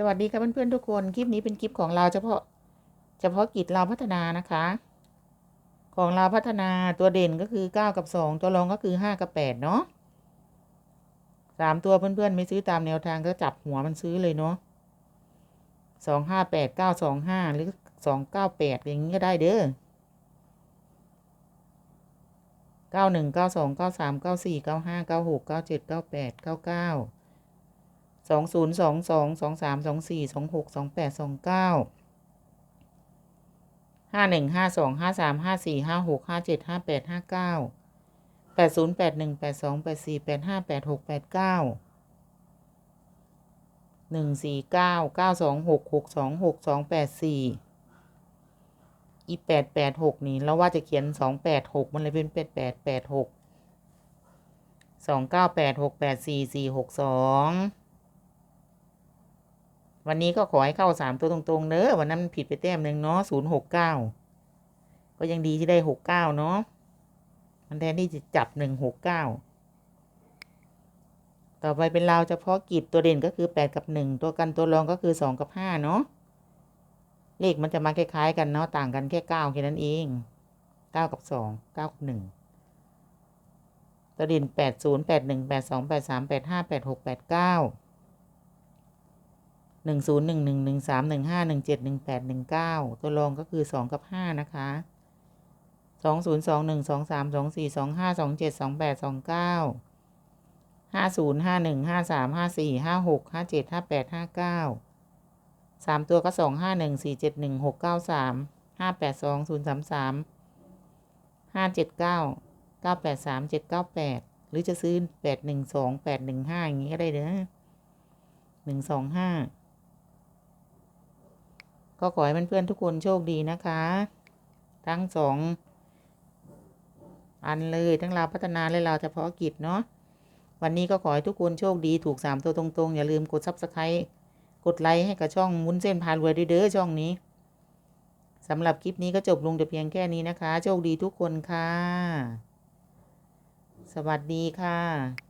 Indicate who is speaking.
Speaker 1: สวัสดีค่ะเพื่อนๆทุกคน คลิปนี้เป็นคลิปของเราเฉพาะ เฉพาะกิจเราพัฒนานะคะ ของเราพัฒนาตัวเด่นก็คือเก้ากับสองตัวรองก็คือห้ากับแปดเนาะสามตัวเพื่อนๆ ไม่ซื้อตามแนวทางก็จับหัวมันซื้อเลยเนาะสองห้าแปดเก้าสองห้าหรือสองเก้าแปดอย่างนี้ก็ได้เด้อเก้าหนึ่งเก้าสองเก้าสามเก้าสี่เก้าห้าเก้าหกเก้าเจ็ดเก้าแปดเก้าเก้า สองศูนย์สองสองสองสามสองสี่สองหกสองแปดสองเก้าห้าหนึ่งห้าสองห้าสามห้าสี่ห้าหกห้าเจ็ดห้าแปดห้าเก้าแปดศูนย์แปดหนึ่งแปดสองแปดสี่แปดห้าแปดหกแปดเก้าหนึ่งสี่เก้าเก้าสองหกหกสองหกสองแปดสี่อีแปดแปดหกนี่เราว่าจะเขียนสองแปดหกมันเลยเป็นแปดแปดแปดหกสองเก้าแปดหกแปดสี่สี่หกสอง วันนี้ก็ขอให้เข้าสามตัวตรงๆเนอะวันนั้นมันผิดไปแต้มหนึ่งเนาะศูนย์หกเก้าก็ยังดีที่ได้หกเก้าเนาะมันแทนที่จะจับหนึ่งหกเก้าต่อไปเป็นเราวเฉพาะกิจตัวเด่นก็คือแปดกับหนึ่งตัวกันตัวรองก็คือสองกับห้าเนาะเลขมันจะมาคล้ายๆกันเนาะต่างกันแค่เก้าแค่นั้นเองเก้ากับสองเก้ากับหนึ่งตัวเด่นแปดศูนย์แปดหนึ่งแปดสองแปดสามแปดห้าแปดหกแปดเก้า หนึ่งศูนย์หนึ่งหนึ่งหนึ่งสามหนึ่งห้าหนึ่งเจ็ดหนึ่งแปดหนึ่งเก้าตัวรองก็คือสองกับห้านะคะสองศูนย์สองหนึ่งสองสามสองสี่สองห้าสองเจ็ดสองแปดสองเก้าห้าศูนย์ห้าหนึ่งห้าสามห้าสี่ห้าหกห้าเจ็ดห้าแปดห้าเก้าสามตัวก็สองห้าหนึ่งสี่เจ็ดหนึ่งหกเก้าสามห้าแปดสองศูนย์สามสามห้าเจ็ดเก้าเก้าแปดสามเจ็ดเก้าแปดหรือจะซื้อแปดหนึ่งสองแปดหนึ่งห้าอย่างนี้ก็ได้เด้อหนึ่งสองห้า ก็ขอให้เพื่อนๆทุกคนโชคดีนะคะ ทั้งสองอันเลยทั้งเราวพัฒนาและเราวเฉพาะกิจเนาะวันนี้ก็ขอให้ทุกคนโชคดีถูกสามตัวตรงๆ อย่าลืมกดซับสไครต์กดไลค์ให้กับช่องมุ้นเส้นพารวยด้วยเด้อช่องนี้สำหรับคลิปนี้ก็จบลงแต่เพียงแค่นี้นะคะ โชคดีทุกคนค่ะ สวัสดีค่ะ